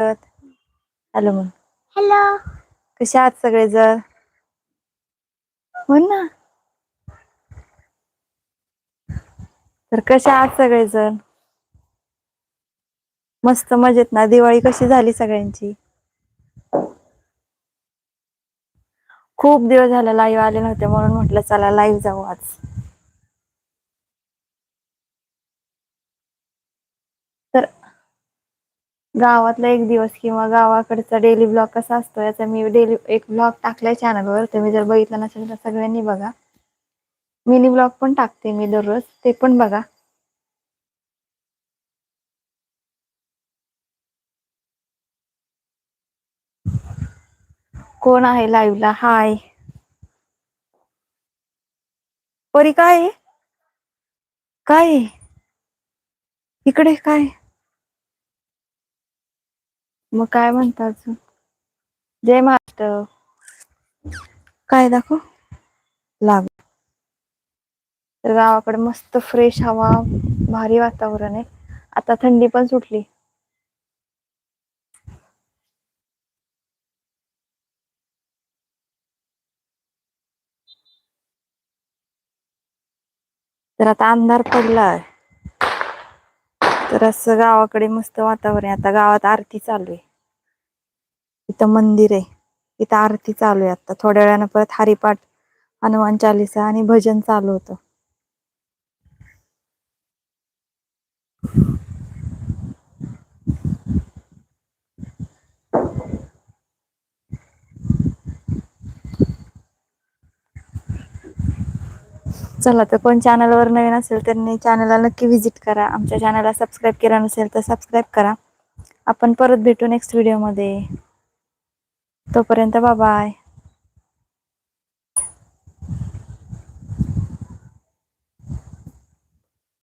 Hello म्हण. Hello. कसे आहात सगळे जण हो ना. तर कसे आहात सगळेजण? मस्त मजेत ना? दिवाळी कशी झाली सगळ्यांची? खूप दिवस झाला लाईव्ह आले नव्हते म्हणून म्हटलं चला लाईव्ह जाऊ आज तर गावातला एक दिवस किंवा गावाकडचा डेली ब्लॉग कसा असतो याचा मी डेली एक ब्लॉग टाकलाय चॅनलवर तुम्ही जर बघितलं नसेल तर सगळ्यांनी बघा. मिनी ब्लॉग पण टाकते मी दररोज. ते पण बघा. कोण आहे लाईव्हला हाय परी काय आहे? काय इकडे काय? मग काय म्हणता अजून? जय महाराष्ट्र. काय दाखव? लाग. तर गावाकडे मस्त फ्रेश हवा भारी वातावरण आहे. आता थंडी पण सुटली. तर आता अंधार पडलाय. तर असं गावाकडे मस्त वातावरण आहे. आता गावात आरती चालू आहे. इथं मंदिर आहे. इथं आरती चालू आहे आता. थोड्या वेळानं परत हरिपाठ हनुमान चालिसा आणि भजन चालू होतं. चला तर कोण चॅनलवर नवीन असेल त्यांनी चॅनलला नक्की व्हिजिट करा. आमच्या चॅनलला सबस्क्राईब केला नसेल तर सबस्क्राईब करा. आपण परत भेटू नेक्स्ट व्हिडिओमध्ये तोपर्यंत बाय